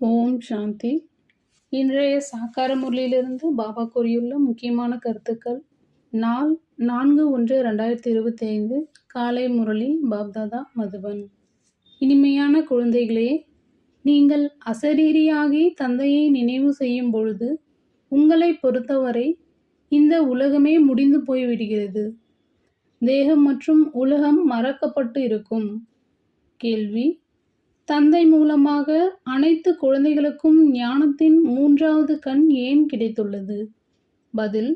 ஓம் சாந்தி. இன்றைய சாக்கார முரளியிலிருந்து பாபா கூறியுள்ள முக்கியமான கருத்துக்கள். நாள் நான்கு ஒன்று ரெண்டாயிரத்தி இருபத்தி ஐந்து காலை முரளி பாப்தாதா மதுபன். இனிமையான குழந்தைகளே நீங்கள் அசரீரியாகி தந்தையை நினைவு செய்யும் பொழுது உங்களை பொறுத்தவரை இந்த உலகமே முடிந்து போய்விடுகிறது. தேகம் மற்றும் உலகம் மறக்கப்பட்டு இருக்கும். கேள்வி தந்தை மூலமாக அனைத்து குழந்தைகளுக்கும் ஞானத்தின் மூன்றாவது கண் ஏன் கிடைத்துள்ளது? பதில்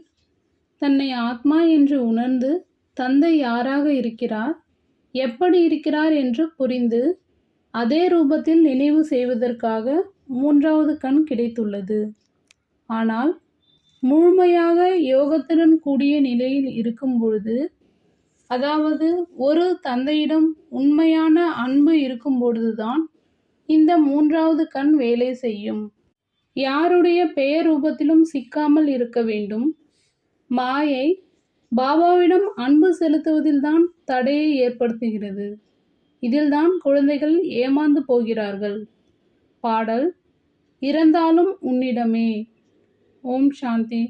தன்னை ஆத்மா என்று உணர்ந்து தந்தை யாராக இருக்கிறார்? எப்படி இருக்கிறார் என்று புரிந்து அதே ரூபத்தில் நினைவு செய்வதற்காக மூன்றாவது கண் கிடைத்துள்ளது. ஆனால் முழுமையாக யோகத்துடன் கூடிய நிலையில் இருக்கும் பொழுது அதாவது ஒரு தந்தையிடம் உண்மையான அன்பு இருக்கும் பொழுதுதான் இந்த மூன்றாவது கண் வேலை செய்யும். யாருடைய பெயர் ரூபத்திலும் சிக்காமல் இருக்க வேண்டும். மாயை பாபாவிடம் அன்பு செலுத்துவதில்தான் தடையை ஏற்படுத்துகிறது. இதில்தான் குழந்தைகள் ஏமாந்து போகிறார்கள். பாடல் இறந்தாலும் உன்னிடமே. ஓம் சாந்தி.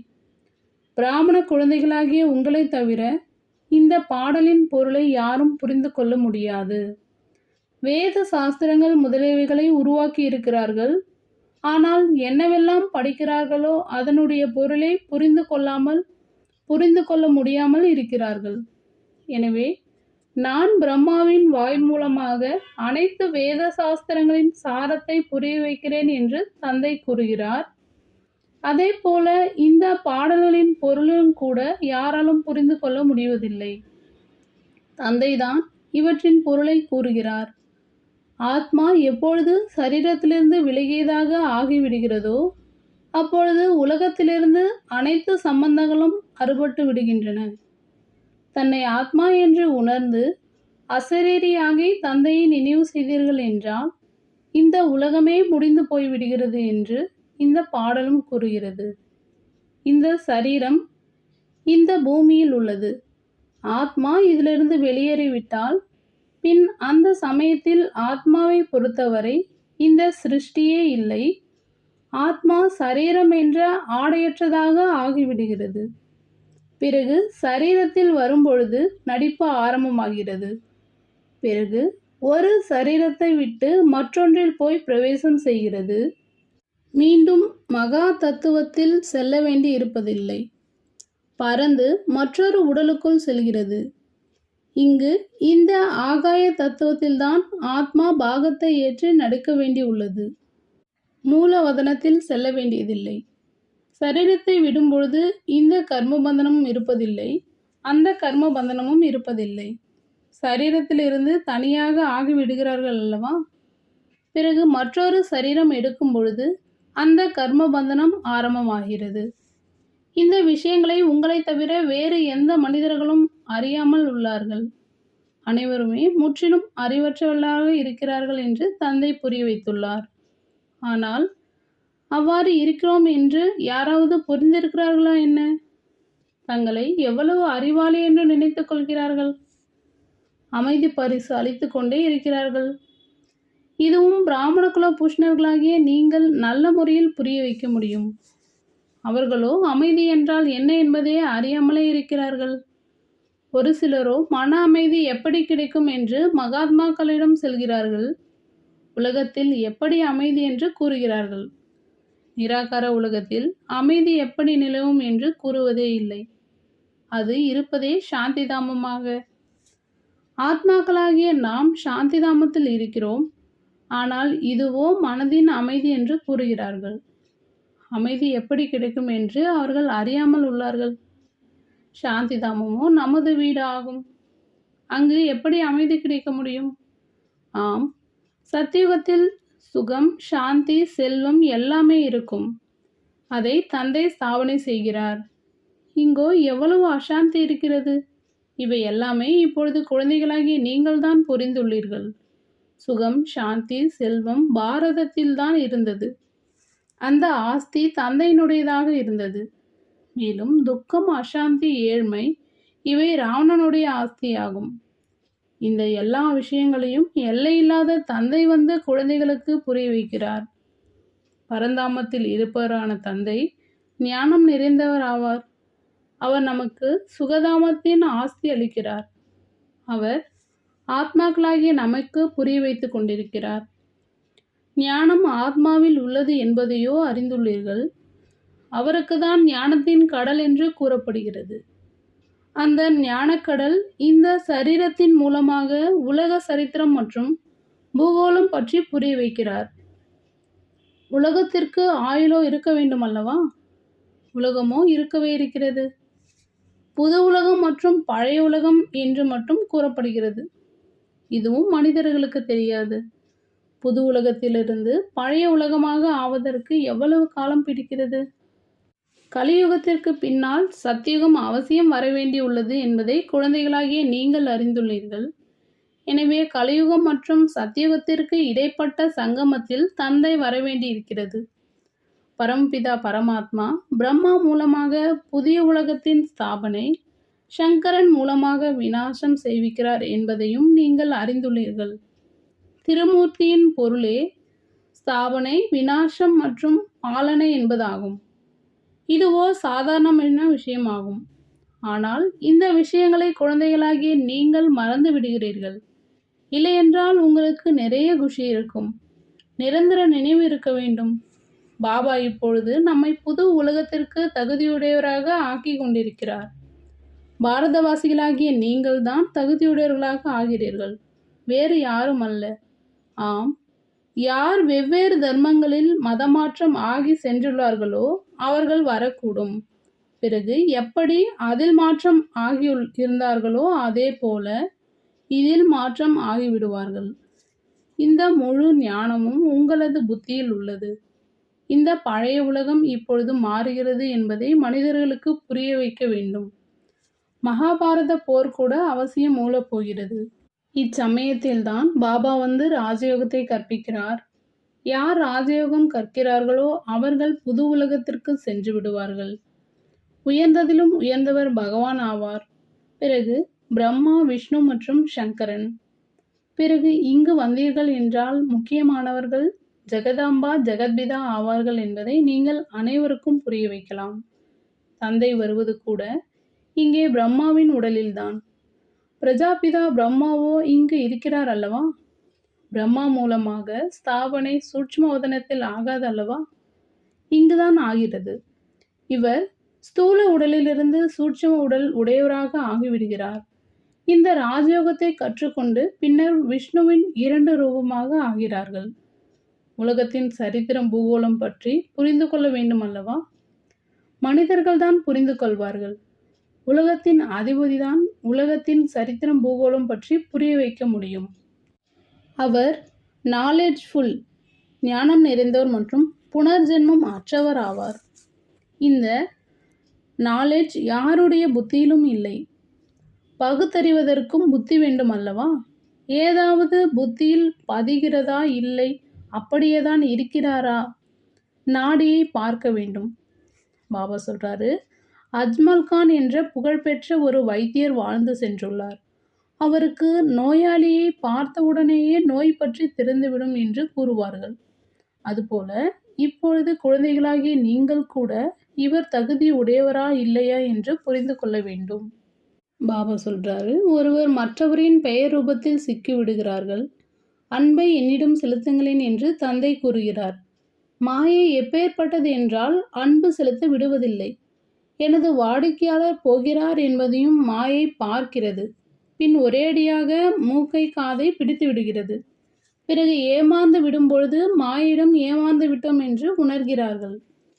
பிராமண குழந்தைகளாகிய உங்களை தவிர இந்த பாடலின் பொருளை யாரும் புரிந்து கொள்ள முடியாது. வேத சாஸ்திரங்கள் முதலியவைகளை உருவாக்கி இருக்கிறார்கள் ஆனால் என்னவெல்லாம் படிக்கிறார்களோ அதனுடைய பொருளை புரிந்து கொள்ளாமல் புரிந்து கொள்ள முடியாமல் இருக்கிறார்கள். எனவே நான் பிரம்மாவின் வாய் மூலமாக அனைத்து வேத சாஸ்திரங்களின் சாரத்தை புரிய வைக்கிறேன் என்று தந்தை கூறுகிறார். அதே போல இந்த பாடல்களின் பொருளும் கூட யாராலும் புரிந்து கொள்ள முடிவதில்லை. தந்தைதான் இவற்றின் பொருளை கூறுகிறார். ஆத்மா எப்பொழுது சரீரத்திலிருந்து விலகியதாக ஆகிவிடுகிறதோ அப்பொழுது உலகத்திலிருந்து அனைத்து சம்பந்தங்களும் அறுபட்டு விடுகின்றன. தன்னை ஆத்மா என்று உணர்ந்து அசரீரியாகி தந்தையை நினைவு செய்தீர்கள் என்றால் இந்த உலகமே முடிந்து போய்விடுகிறது என்று இந்த பாடலும் கூறுகிறது. இந்த சரீரம் இந்த பூமியில் உள்ளது. ஆத்மா இதிலிருந்து வெளியேறிவிட்டால் பின் அந்த சமயத்தில் ஆத்மாவை பொறுத்தவரை இந்த சிருஷ்டியே இல்லை. ஆத்மா சரீரம் என்ற ஆடையற்றதாக ஆகிவிடுகிறது. பிறகு சரீரத்தில் வரும்பொழுது நடிப்பு ஆரம்பமாகிறது. பிறகு ஒரு சரீரத்தை விட்டு மற்றொன்றில் போய் பிரவேசம் செய்கிறது. மீண்டும் மகா தத்துவத்தில் செல்ல வேண்டி இருப்பதில்லை. பறந்து மற்றொரு உடலுக்குள் செல்கிறது. இங்கு இந்த ஆகாய தத்துவத்தில்தான் ஆத்மா பாகத்தை ஏற்று நடக்க வேண்டி உள்ளது மூலவதனத்தில் செல்ல வேண்டியதில்லை. சரீரத்தை விடும்பொழுது இந்த கர்ம பந்தனமும் இருப்பதில்லை. அந்த கர்ம பந்தனமும் இருப்பதில்லை. சரீரத்திலிருந்து தனியாக ஆகிவிடுகிறார்கள் அல்லவா? பிறகு மற்றொரு சரீரம் எடுக்கும் பொழுது அந்த கர்ம பந்தனம் ஆரம்பமாகிறது. இந்த விஷயங்களை உங்களை தவிர வேறு எந்த மனிதர்களும் அறியாமல் உள்ளார்கள். அனைவருமே முற்றிலும் அறிவற்றவர்களாக இருக்கிறார்கள் என்று தந்தை புரிய வைத்துள்ளார். ஆனால் அவ்வாறு இருக்கிறோம் என்று யாராவது புரிந்திருக்கிறார்களா என்ன? தங்களை எவ்வளவு அறிவாளி என்று நினைத்து கொள்கிறார்கள்? அமைதி பரிசு அளித்து கொண்டே இருக்கிறார்கள். இதுவும் பிராமண குல பூஷணர்களாகிய நீங்கள் நல்ல முறையில் புரிய வைக்க முடியும். அவர்களோ அமைதி என்றால் என்ன என்பதே அறியாமலே இருக்கிறார்கள். ஒரு சிலரோ மன அமைதி எப்படி கிடைக்கும்? என்று மகாத்மாக்களிடம் செல்கிறார்கள். உலகத்தில் எப்படி அமைதி என்று கூறுகிறார்கள்? நிராகார உலகத்தில் அமைதி எப்படி நிலவும் என்று கூறுவதே இல்லை. அது இருப்பதே சாந்தி தாமமாக ஆத்மாக்களாகிய நாம் சாந்தி தாமத்தில் இருக்கிறோம். ஆனால் இதுவோ மனதின் அமைதி என்று கூறுகிறார்கள். அமைதி எப்படி கிடைக்கும் என்று அவர்கள் அறியாமல் உள்ளார்கள். சாந்தி தாமமோ நமது வீடு ஆகும் அங்கு எப்படி அமைதி கிடைக்க முடியும்? ஆம் சத்தியுகத்தில் சுகம் சாந்தி செல்வம் எல்லாமே இருக்கும். அதை தந்தை ஸ்தாபனை செய்கிறார். இங்கோ எவ்வளவு அசாந்தி இருக்கிறது? இவை எல்லாமே இப்பொழுது குழந்தைகளாகிய நீங்கள்தான் புரிந்துள்ளீர்கள். சுகம் சாந்தி செல்வம் பாரதத்தில்தான் இருந்தது. அந்த ஆஸ்தி தந்தையினுடையதாக இருந்தது. மேலும் துக்கம் அசாந்தி ஏழ்மை இவை ராவணனுடைய ஆஸ்தியாகும். இந்த எல்லா விஷயங்களையும் எல்லையில்லாத தந்தை வந்து குழந்தைகளுக்கு புரிய வைக்கிறார். பரந்தாமத்தில் இருப்பவரான தந்தை ஞானம் நிறைந்தவர் ஆவார். அவர் நமக்கு சுகதாமத்தின் ஆஸ்தி அளிக்கிறார். அவர் ஆத்மாக்களாகிய நமக்கு புரிய வைத்து கொண்டிருக்கிறார். ஞானம் ஆத்மாவில் உள்ளது என்பதையோ அறிந்துள்ளீர்கள். அவருக்கு தான் ஞானத்தின் கடல் என்று கூறப்படுகிறது. அந்த ஞானக்கடல் இந்த சரீரத்தின் மூலமாக உலக சரித்திரம் மற்றும் பூகோளம் பற்றி புரிய வைக்கிறார். உலகத்திற்கு ஆயுளோ இருக்க வேண்டும் அல்லவா உலகமோ இருக்கவே இருக்கிறது. புது உலகம் மற்றும் பழைய உலகம் என்று மட்டும் கூறப்படுகிறது. இதுவும் மனிதர்களுக்கு தெரியாது. புது உலகத்திலிருந்து பழைய உலகமாக ஆவதற்கு எவ்வளவு காலம் பிடிக்கிறது? கலியுகத்திற்கு பின்னால் சத்தியுகம் அவசியம் வரவேண்டியுள்ளது என்பதை குழந்தைகளாகிய நீங்கள் அறிந்துள்ளீர்கள். எனவே கலியுகம் மற்றும் சத்தியுகத்திற்கு இடைப்பட்ட சங்கமத்தில் தந்தை வரவேண்டியிருக்கிறது பரமபிதா பரமாத்மா பிரம்மா மூலமாக புதிய உலகத்தின் ஸ்தாபனை சங்கரன் மூலமாக விநாசம் செய்விக்கிறார் என்பதையும் நீங்கள் அறிந்துள்ளீர்கள். திருமூர்த்தியின் பொருளே ஸ்தாபனை விநாசம் மற்றும் பாலனை என்பதாகும். இதுவோ சாதாரணமான விஷயமாகும். ஆனால் இந்த விஷயங்களை குழந்தைகளாகிய நீங்கள் மறந்து விடுகிறீர்கள். இல்லையென்றால் உங்களுக்கு நிறைய குஷி இருக்கும். நிரந்தர நினைவு இருக்க வேண்டும். பாபா இப்பொழுது நம்மை புது உலகத்திற்கு தகுதியுடையவராக ஆக்கி கொண்டிருக்கிறார். பாரதவாசிகளாகிய நீங்கள் தான் தகுதியுடையவர்களாக ஆகிறீர்கள். வேறு யாரும் அல்ல ஆம். யார் வெவ்வேறு தர்மங்களில் மதமாற்றம் ஆகி சென்றுள்ளார்களோ அவர்கள் வரக்கூடும். பிறகு எப்படி அதில் மாற்றம் ஆகியுள் இருந்தார்களோ அதே போல இதில் மாற்றம் ஆகிவிடுவார்கள். இந்த முழு ஞானமும் உங்களது புத்தியில் உள்ளது. இந்த பழைய உலகம் இப்பொழுது மாறுகிறது என்பதை மனிதர்களுக்கு புரிய வைக்க வேண்டும். மகாபாரத போர் கூட அவசியம் மூலப் போகிறது. இச்சமயத்தில்தான் பாபா வந்து ராஜயோகத்தை கற்பிக்கிறார். யார் ராஜயோகம் கற்கிறார்களோ அவர்கள் புது உலகத்திற்கு சென்று விடுவார்கள். உயர்ந்ததிலும் உயர்ந்தவர் பகவான் ஆவார். பிறகு பிரம்மா விஷ்ணு மற்றும் சங்கரன். பிறகு இங்கு வந்தீர்கள் என்றால் முக்கியமானவர்கள் ஜெகதாம்பா ஜெகத்பிதா ஆவார்கள் என்பதை நீங்கள் அனைவருக்கும் புரிய வைக்கலாம். தந்தை வருவது கூட இங்கே பிரம்மாவின் உடலில்தான். பிரஜாபிதா பிரம்மாவோ இங்கு இருக்கிறார் அல்லவா? பிரம்மா மூலமாக ஸ்தாபனை சூட்ச்மவதனத்தில் ஆகாது அல்லவா? இங்குதான் ஆகிறது. இவர் ஸ்தூல உடலிலிருந்து சூட்சும உடல் உடையவராக ஆகிவிடுகிறார். இந்த ராஜயோகத்தை கற்றுக்கொண்டு பின்னர் விஷ்ணுவின் இரண்டு ரூபமாக ஆகிறார்கள். உலகத்தின் சரித்திரம் பூகோளம் பற்றி புரிந்து கொள்ள வேண்டும் அல்லவா மனிதர்கள்தான் புரிந்து கொள்வார்கள். உலகத்தின் அதிபதிதான் உலகத்தின் சரித்திரம் பூகோளம் பற்றி புரிய வைக்க முடியும். அவர் நாலேஜ்ஃபுல் ஞானம் நிறைந்தவர் மற்றும் புனர்ஜென்மம் அற்றவர் ஆவார். இந்த நாலேஜ் யாருடைய புத்தியிலும் இல்லை. பகுத்தறிவதற்கும் புத்தி வேண்டும் அல்லவா? ஏதாவது புத்தியில் பதிகிறதா இல்லை? அப்படியேதான் இருக்கிறாரா? நாடியை பார்க்க வேண்டும். பாபா சொல்கிறாரு அஜ்மல் கான் என்ற புகழ்பெற்ற ஒரு வைத்தியர் வாழ்ந்து சென்றுள்ளார். அவருக்கு நோயாளியை பார்த்தவுடனேயே நோய் பற்றி தெரிந்துவிடும் என்று கூறுவார்கள். அதுபோல இப்பொழுது குழந்தைகளாகிய நீங்கள் கூட இவர் தகுதி உடையவரா இல்லையா என்று புரிந்து கொள்ள வேண்டும். பாபா சொல்றாரு ஒருவர் மற்றவரின் பெயர் ரூபத்தில் சிக்கி விடுகிறார்கள். அன்பை என்னிடம் செலுத்துங்களேன் என்று தந்தை கூறுகிறார். மாயை எப்பேற்பட்டது என்றால் அன்பு செலுத்த விடுவதில்லை. எனது வாடிக்கையாளர் போகிறார் என்பதையும் மாயை பார்க்கிறது. பின் ஒரேடியாக மூக்கை காதை பிடித்து விடுகிறது. பிறகு ஏமாந்து விடும்பொழுது மாயிடம் ஏமாந்து விட்டோம் என்று உணர்கிறார்கள்.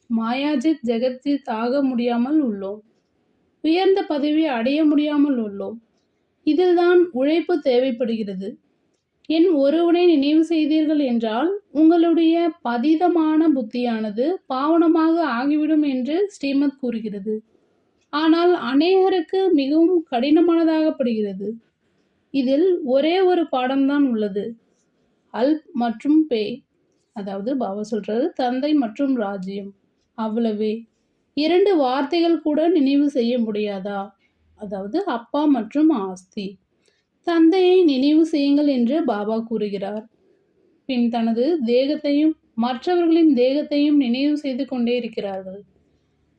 மாயாஜித் ஜெகத்ஜித் ஆக முடியாமல் உள்ளோம். உயர்ந்த பதவியை அடைய முடியாமல் உள்ளோம். இதில்தான் உழைப்பு தேவைப்படுகிறது. என் ஒருவனை நினைவு செய்தீர்கள் என்றால் உங்களுடைய பதிதமான புத்தியானது பாவனமாக ஆகிவிடும் என்று ஸ்ரீமத் கூறுகிறது. ஆனால் அநேகருக்கு மிகவும் கடினமானதாகப்படுகிறது. இதில் ஒரே ஒரு பாடம்தான் உள்ளது. அல்ப் மற்றும் பே அதாவது பாபா சொல்றது தந்தை மற்றும் ராஜ்யம். அவ்வளவே. இரண்டு வார்த்தைகள் கூட நினைவு செய்ய முடியாதா? அதாவது அப்பா மற்றும் ஆஸ்தி. தந்தையை நினைவு செய்யுங்கள் என்று பாபா கூறுகிறார். பின் தனது தேகத்தையும் மற்றவர்களின் தேகத்தையும் நினைவு செய்து கொண்டே இருக்கிறார்கள்.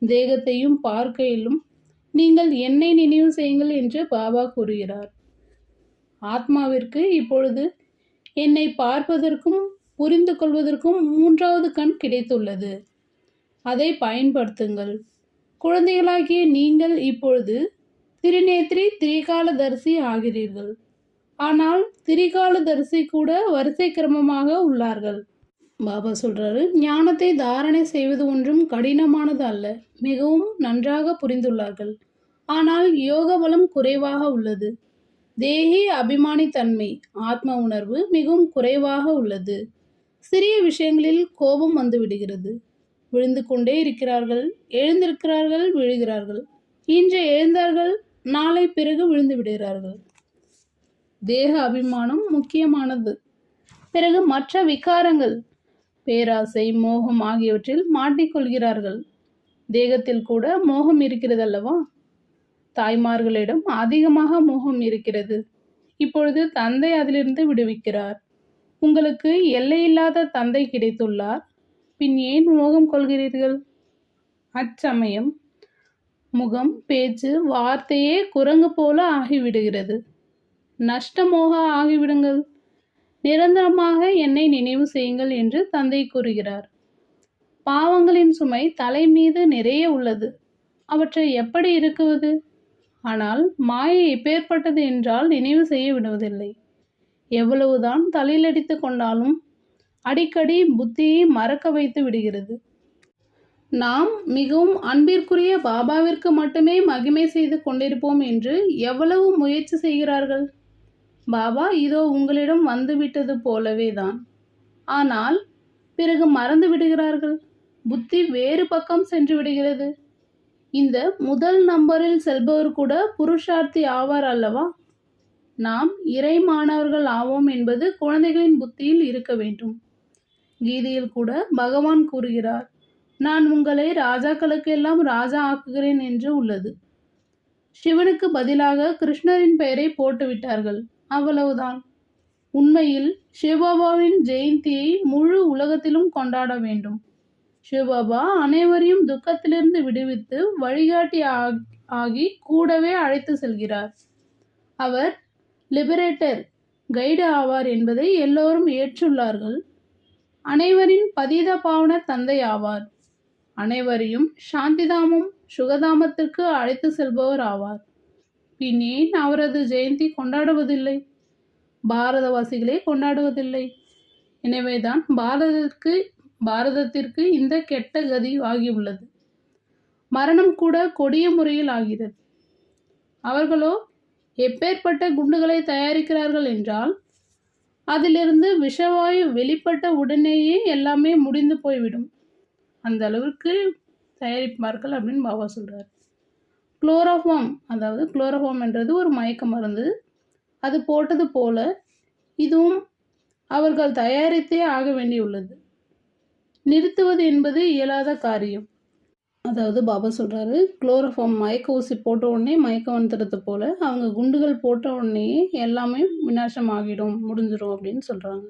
தேகத்தையும் பார்க்கையிலும் நீங்கள் என்னை நினைவு செய்யுங்கள் என்று பாபா கூறுகிறார். ஆத்மாவிற்கு இப்பொழுது என்னை பார்ப்பதற்கும் புரிந்து கொள்வதற்கும் மூன்றாவது கண் கிடைத்துள்ளது. அதை பயன்படுத்துங்கள். குழந்தைகளாகிய நீங்கள் இப்பொழுது திருநேத்ரி திரிகாலதரிசி ஆகிறீர்கள். ஆனால் திரிகாலதரிசி கூட வரிசை கிரமமாக உள்ளார்கள். பாபா சொல்றாரு ஞானத்தை தாரணை செய்வது ஒன்றும் கடினமானது அல்ல மிகவும் நன்றாக புரிந்துள்ளார்கள். ஆனால் யோக பலம் குறைவாக உள்ளது. தேகி அபிமானி தன்மை ஆத்ம உணர்வு மிகவும் குறைவாக உள்ளது. சிறிய விஷயங்களில் கோபம் வந்து விடுகிறது. விழுந்து கொண்டே இருக்கிறார்கள் எழுந்திருக்கிறார்கள் விழுகிறார்கள். இன்று எழுந்தார்கள் நாளை பிறகு விழுந்து விடுகிறார்கள். தேக அபிமானம் முக்கியமானது. பிறகு மற்ற விகாரங்கள் பேராசை மோகம் ஆகியவற்றில் மாட்டிக்கொள்கிறார்கள். தேகத்தில் கூட மோகம் இருக்கிறது அல்லவா தாய்மார்களிடம் அதிகமாக மோகம் இருக்கிறது. இப்பொழுது தந்தை அதிலிருந்து விடுவிக்கிறார். உங்களுக்கு எல்லையில்லாத தந்தை கிடைத்துள்ளார். பின் ஏன் மோகம் கொள்கிறீர்கள்? அச்சமயம் முகம் பேச்சு வார்த்தையே குரங்கு போல ஆகிவிடுகிறது. நஷ்டமோக ஆகிவிடுங்கள். நிரந்தரமாக என்னை நினைவு செய்யுங்கள் என்று தந்தை கூறுகிறார். பாவங்களின் சுமை தலை மீது நிறைய உள்ளது. அவற்றை எப்படி இருக்குவது ஆனால் மாயை எப்பேற்பட்டது என்றால் நினைவு செய்ய விடுவதில்லை. எவ்வளவுதான் தலையில் அடித்து கொண்டாலும் அடிக்கடி புத்தியை மறக்க வைத்து விடுகிறது. நாம் மிகவும் அன்பிற்குரிய பாபாவிற்கு மட்டுமே மகிமை செய்து கொண்டிருப்போம் என்று எவ்வளவு முயற்சி செய்கிறார்கள்? பாபா இதோ உங்களிடம் வந்துவிட்டது போலவே தான் ஆனால் பிறகு மறந்து விடுகிறார்கள்? புத்தி வேறு பக்கம் சென்று விடுகிறது. இந்த முதல் நம்பரில் செல்பவர் கூட புருஷார்த்தி ஆவார் அல்லவா? நாம் இறை மாணவர்கள் ஆவோம் என்பது குழந்தைகளின் புத்தியில் இருக்க வேண்டும். கீதையில் கூட பகவான் கூறுகிறார் நான் உங்களை ராஜாக்களுக்கெல்லாம் ராஜா ஆக்குகிறேன் என்று உள்ளது. சிவனுக்கு பதிலாக கிருஷ்ணரின் பெயரை போட்டுவிட்டார்கள். அவ்வளவுதான். உண்மையில் சிவபாபாவின் ஜெயந்தியை முழு உலகத்திலும் கொண்டாட வேண்டும். சிவபாபா அனைவரையும் துக்கத்திலிருந்து விடுவித்து வழிகாட்டி ஆகி கூடவே அழைத்து செல்கிறார். அவர் லிபரேட்டர் கைடு ஆவார் என்பதை எல்லோரும் ஏற்றுள்ளார்கள். அனைவரின் பதீத பாவன தந்தை ஆவார். அனைவரையும் சாந்திதாமம் சுகதாமத்திற்கு அழைத்து செல்பவர் ஆவார். பின் ஏன் அவரது ஜெயந்தி கொண்டாடுவதில்லை. பாரதவாசிகளே கொண்டாடுவதில்லை. எனவேதான் பாரதத்திற்கு பாரதத்திற்கு இந்த கெட்ட கதி ஆகியுள்ளது. மரணம் கூட கொடிய முறையில் ஆகிறது. அவர்களோ எப்பேற்பட்ட குண்டுகளை தயாரிக்கிறார்கள் என்றால் அதிலிருந்து விஷவாயு வெளிப்பட்ட உடனேயே எல்லாமே முடிந்து போய்விடும். அந்த அளவுக்கு தயாரிப்பார்கள் அப்படின்னு பாபா சொல்கிறார் குளோரோஃபார்ம் அதாவது குளோரோஃபார்ம் என்றது ஒரு மயக்க மருந்து. அது போட்டது போல இதுவும் அவர்கள் தயாரித்தே ஆக வேண்டியுள்ளது. நிறுத்துவது என்பது இயலாத காரியம். அதாவது பாபா சொல்கிறாரு குளோரோஃபார்ம் மயக்க ஊசி போட்ட உடனே மயக்கம் வந்துடுறது போல் அவங்க குண்டுகள் போட்ட உடனே எல்லாமே விநாசம் ஆகிடும் முடிஞ்சிடும் அப்படின்னு சொல்கிறாங்க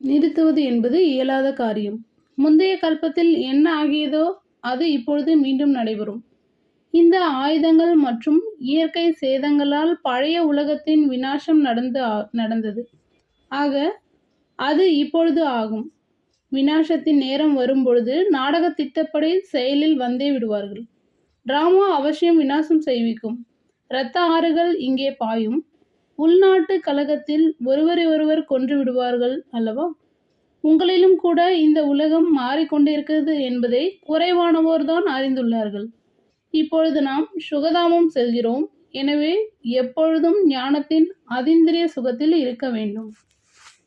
நிறுத்துவது என்பது இயலாத காரியம். முந்தைய கல்பத்தில் என்ன ஆகியதோ அது இப்பொழுது மீண்டும் நடைபெறும். இந்த ஆயுதங்கள் மற்றும் இயற்கை சேதங்களால் பழைய உலகத்தின் விநாசம் நடந்து ஆ- நடந்தது. ஆக அது இப்பொழுது ஆகும். விநாசத்தின் நேரம் வரும்பொழுது நாடக திட்டப்படி செயலில் வந்தே விடுவார்கள். டிராமா அவசியம் விநாசம் செய்விக்கும். இரத்த ஆறுகள் இங்கே பாயும். உள்நாட்டு கழகத்தில் ஒருவரை ஒருவர் கொன்று விடுவார்கள் அல்லவா? உங்களிலும் கூட இந்த உலகம் மாறிக்கொண்டிருக்கிறது என்பதை குறைவானவோர்தான் அறிந்துள்ளார்கள். இப்பொழுது நாம் சுகதாமம் செல்கிறோம். எனவே எப்பொழுதும் ஞானத்தின் அதிந்திரிய சுகத்தில் இருக்க வேண்டும்.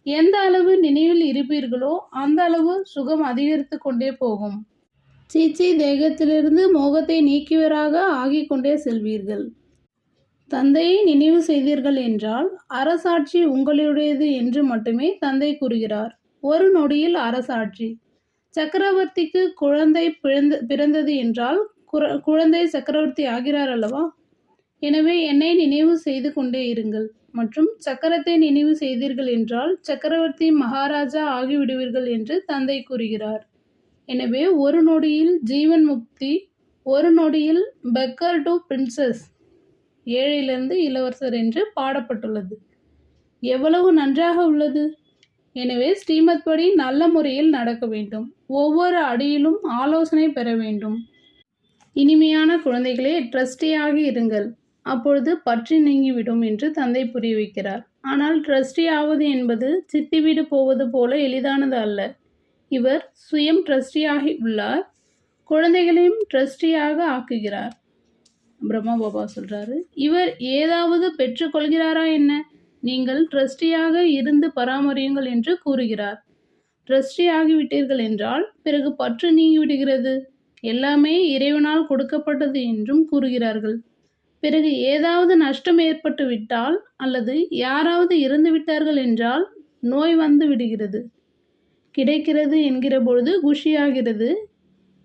எந்த அளவு நினைவில் இருப்பீர்களோ அந்த அளவு சுகம் அதிகரித்து கொண்டே போகும். சீச்சி தேகத்திலிருந்து மோகத்தை நீக்கியவராக ஆகிக்கொண்டே செல்வீர்கள். தந்தையை நினைவு செய்தீர்கள் என்றால் அரசாட்சி உங்களுடையது என்று மட்டுமே தந்தை கூறுகிறார். ஒரு நொடியில் அரசாட்சி. சக்கரவர்த்திக்கு குழந்தை பிறந்த பிறந்தது என்றால் குர- குழந்தை சக்கரவர்த்தி ஆகிறார் அல்லவா? எனவே என்னை நினைவு செய்து கொண்டே இருங்கள். மற்றும் சக்கரத்தை நினைவு செய்தீர்கள் என்றால் சக்கரவர்த்தி மகாராஜா ஆகிவிடுவீர்கள் என்று தந்தை கூறுகிறார். எனவே ஒரு நொடியில் ஜீவன் முக்தி ஒரு நொடியில் பெக்கர் டு பிரின்சஸ் ஏழையிலிருந்து இளவரசர் என்று பாடப்பட்டுள்ளது. எவ்வளவு நன்றாக உள்ளது? எனவே ஸ்ரீமத் படி நல்ல முறையில் நடக்க வேண்டும். ஒவ்வொரு அடியிலும் ஆலோசனை பெற வேண்டும். இனிமையான குழந்தைகளே ட்ரஸ்டியாக இருங்கள். அப்பொழுது பற்றி நீங்கிவிடும் என்று தந்தை புரிய வைக்கிறார் ஆனால் ட்ரஸ்டி ஆவது என்பது சித்தி வீடு போவது போல எளிதானது அல்ல. இவர் சுயம் ட்ரஸ்டியாகி உள்ளார். குழந்தைகளையும் ட்ரஸ்டியாக ஆக்குகிறார். பிரம்மா பாபா சொல்கிறாரு இவர் ஏதாவது பெற்றுக்கொள்கிறாரா என்ன? நீங்கள் ட்ரஸ்டியாக இருந்து பராமரியுங்கள் என்று கூறுகிறார். ட்ரஸ்டி ஆகிவிட்டீர்கள் என்றால் பிறகு பற்று நீங்கிவிடுகிறது. எல்லாமே இறைவனால் கொடுக்கப்பட்டது என்றும் கூறுகிறார்கள். பிறகு ஏதாவது நஷ்டம் ஏற்பட்டு விட்டால் அல்லது யாராவது இறந்து விட்டார்கள் என்றால் நோய் வந்து விடுகிறது. கிடைக்கிறது என்கிற பொழுது குஷியாகிறது.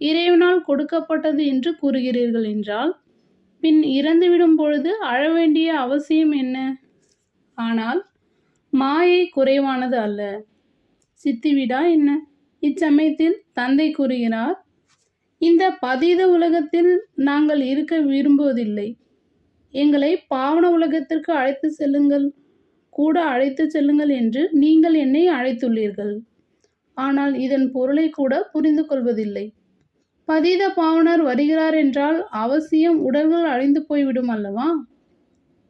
இறைவனால் கொடுக்கப்பட்டது என்று கூறுகிறீர்கள் என்றால் பின் இறந்துவிடும் பொழுது அழ வேண்டிய அவசியம் என்ன? ஆனால் மாயை குறைவானது அல்ல. சித்திவிடா என்ன? இச்சமயத்தில் தந்தை கூறுகிறார் இந்த பதீத உலகத்தில் நாங்கள் இருக்க விரும்புவதில்லை. எங்களை பாவன உலகத்திற்கு அழைத்து செல்லுங்கள் கூட அழைத்து செல்லுங்கள் என்று நீங்கள் என்னை அழைத்துள்ளீர்கள். ஆனால் இதன் பொருளை கூட புரிந்து கொள்வதில்லை. பதீத பாவனர் வருகிறார் என்றால் அவசியம் உடல்கள் அழிந்து போய்விடும் அல்லவா?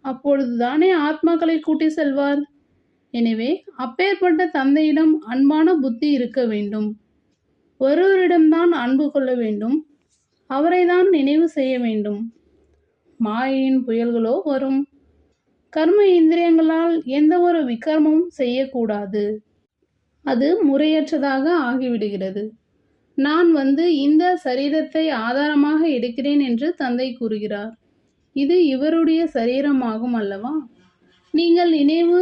அப்பொழுதுதானே ஆத்மாக்களை கூட்டி செல்வார்? எனவே அப்பேற்பட்ட தந்தையிடம் அன்பான புத்தி இருக்க வேண்டும். ஒருவரிடம்தான் அன்பு கொள்ள வேண்டும். அவரை தான் நினைவு செய்ய வேண்டும். மாயையின் புயல்களோ வரும். கர்ம இந்திரியங்களால் எந்த ஒரு விக்ரமும் செய்யக்கூடாது. அது முறையற்றதாக ஆகிவிடுகிறது. நான் வந்து இந்த சரீரத்தை ஆதாரமாக எடுக்கிறேன் என்று தந்தை கூறுகிறார். இது இவருடைய சரீரமாகும் அல்லவா? நீங்கள் நினைவு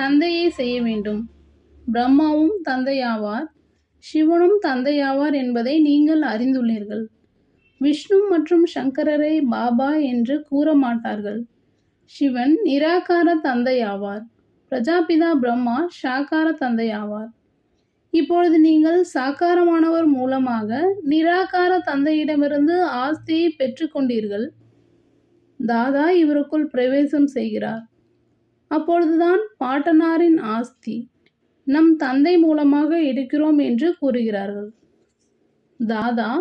தந்தையை செய்ய வேண்டும். பிரம்மாவும் தந்தையாவார் சிவனும் தந்தையாவார் என்பதை நீங்கள் அறிந்துள்ளீர்கள். விஷ்ணு மற்றும் சங்கரரை பாபா என்று கூற மாட்டார்கள். சிவன் நிராகார தந்தையாவார் பிரஜாபிதா பிரம்மா சாக்கார தந்தையாவார். இப்பொழுது நீங்கள் சாக்காரமானவர் மூலமாக நிராகார தந்தையிடமிருந்து ஆஸ்தியை பெற்றுக்கொண்டீர்கள். தாதா இவருக்குள் பிரவேசம் செய்கிறார். அப்பொழுதுதான் பாட்டனாரின் ஆஸ்தி நம் தந்தை மூலமாக எடுக்கிறோம் என்று கூறுகிறார்கள். தாதா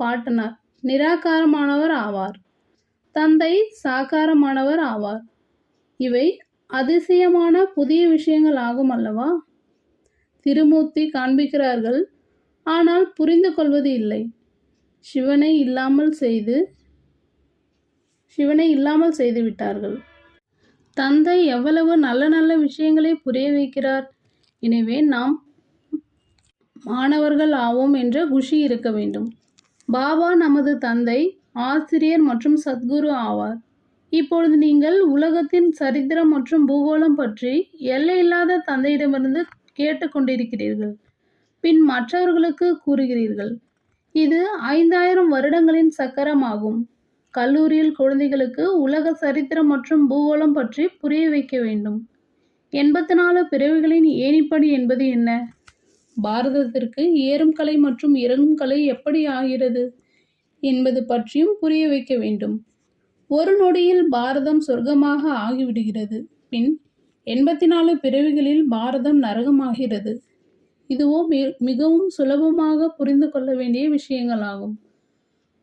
பாட்டனார் நிராகாரமானவர் ஆவார். தந்தை சாகாரமானவர் ஆவார். இவை அதிசயமான புதிய விஷயங்கள் ஆகும் அல்லவா? திருமூர்த்தி காண்பிக்கிறார்கள் ஆனால் புரிந்து கொள்வது இல்லை. சிவனை இல்லாமல் செய்து சிவனை இல்லாமல் செய்துவிட்டார்கள் தந்தை எவ்வளவு நல்ல நல்ல விஷயங்களை புரிய வைக்கிறார். எனவே நாம் மாணவர்கள் ஆவோம் என்ற குஷி இருக்க வேண்டும். பாபா நமது தந்தை ஆசிரியர் மற்றும் சத்குரு ஆவார். இப்பொழுது நீங்கள் உலகத்தின் சரித்திரம் மற்றும் பூகோளம் பற்றி எல்லையில்லாத தந்தையிடமிருந்து கேட்டுக்கொண்டிருக்கிறீர்கள் பின் மற்றவர்களுக்கு கூறுகிறீர்கள். இது ஐந்தாயிரம் வருடங்களின் சக்கரமாகும். கல்லூரியில் குழந்தைகளுக்கு உலக சரித்திரம் மற்றும் பூகோளம் பற்றி புரிய வைக்க வேண்டும். எண்பத்தி நாலு பிறவிகளின் ஏணிப்படி என்பது என்ன? பாரதத்திற்கு ஏறும் கலை மற்றும் இறங்கும் கலை எப்படி ஆகிறது என்பது பற்றியும் புரிய வைக்க வேண்டும். ஒரு நொடியில் பாரதம் சொர்க்கமாக ஆகிவிடுகிறது. பின் எண்பத்தி நாலு பிறவிகளில் பாரதம் நரகமாகிறது. இதுவோ மிகவும் சுலபமாக புரிந்து கொள்ள வேண்டிய விஷயங்களாகும்.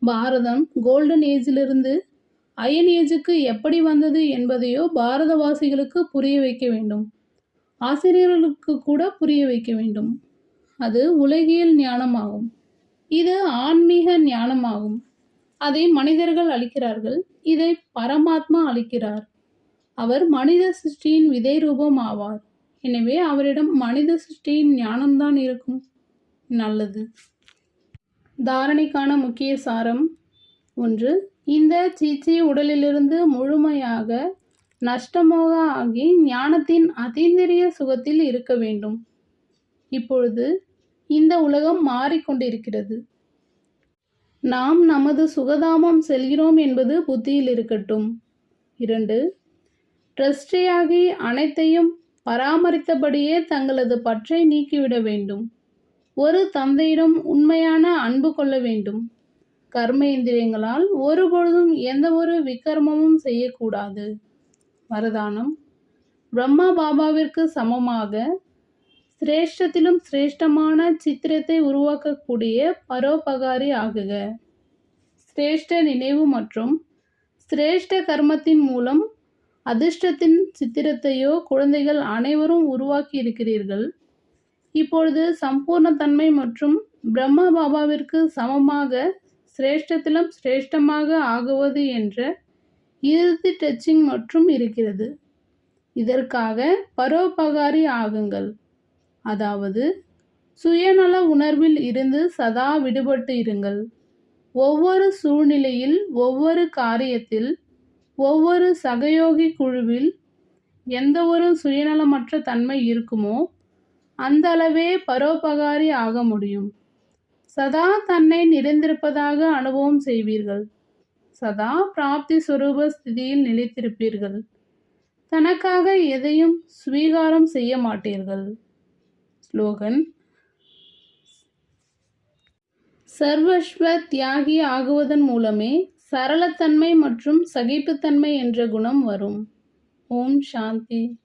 பாரதம் கோல்டன் ஏஜிலிருந்து அயன் ஏஜுக்கு எப்படி வந்தது என்பதையோ பாரதவாசிகளுக்கு புரிய வைக்க வேண்டும். ஆசிரியர்களுக்கு கூட புரிய வைக்க வேண்டும். அது உலகியல் ஞானமாகும். இது ஆன்மீக ஞானமாகும். அதை மனிதர்கள் அளிக்கிறார்கள். இதை பரமாத்மா அளிக்கிறார். அவர் மனித சிருஷ்டியின் விதை ரூபம் ஆவார். எனவே அவரிடம் மனித சிருஷ்டியின் ஞானம்தான் இருக்கும். நல்லது. தாரணைக்கான முக்கிய சாரம் ஒன்று. இந்த சீச்சி உடலிலிருந்து முழுமையாக நஷ்டமோக ஆகி ஞானத்தின் அதீந்திரிய சுகத்தில் இருக்க வேண்டும். இப்பொழுது இந்த உலகம் மாறிக்கொண்டிருக்கிறது. நாம் நமது சுகதாமம் செல்கிறோம் என்பது புத்தியில் இருக்கட்டும். இரண்டு. ட்ரஸ்டியாகி அனைத்தையும் பராமரித்தபடியே தங்களது பற்றை நீக்கிவிட வேண்டும். ஒரு தந்தையிடம் உண்மையான அன்பு கொள்ள வேண்டும். கர்ம இந்திரியங்களால் ஒருபொழுதும் எந்த ஒரு விக்கிரமமும் செய்யக்கூடாது. வரதானம் பிரம்மா பாபாவிற்கு சமமாக சிரேஷ்டத்திலும் சிரேஷ்டமான சித்திரத்தை உருவாக்கக்கூடிய பரோபகாரி ஆகுக. சிரேஷ்ட நினைவு மற்றும் சிரேஷ்ட கர்மத்தின் மூலம் அதிர்ஷ்டத்தின் சித்திரத்தையோ குழந்தைகள் அனைவரும் உருவாக்கி இருக்கிறீர்கள் இப்பொழுது சம்பூர்ண தன்மை மற்றும் பிரம்மா பாபாவிற்கு சமமாக சிரேஷ்டத்திலும் சிரேஷ்டமாக ஆகுவது என்ற இறுதி டச்சிங் மற்றும் இருக்கிறது. இதற்காக பரோபகாரி ஆகுங்கள். அதாவது சுயநல உணர்வில் இருந்து சதா விடுபட்டு இருங்கள். ஒவ்வொரு சூழ்நிலையில் ஒவ்வொரு காரியத்தில் ஒவ்வொரு சகயோகி குழுவில் எந்த ஒரு சுயநலமற்ற தன்மை இருக்குமோ அந்த அளவே பரோபகாரி ஆக முடியும். சதா தன்னை நிறைந்திருப்பதாக அனுபவம் செய்வீர்கள். சதா பிராப்தி சுரூப ஸ்திதியில் நிலைத்திருப்பீர்கள். தனக்காக எதையும் ஸ்வீகாரம் செய்ய மாட்டீர்கள். ஸ்லோகன். சர்வஸ்வ தியாகி ஆகுவதன் மூலமே சரளத்தன்மை மற்றும் சகிப்புத்தன்மை என்ற குணம் வரும். ஓம் சாந்தி.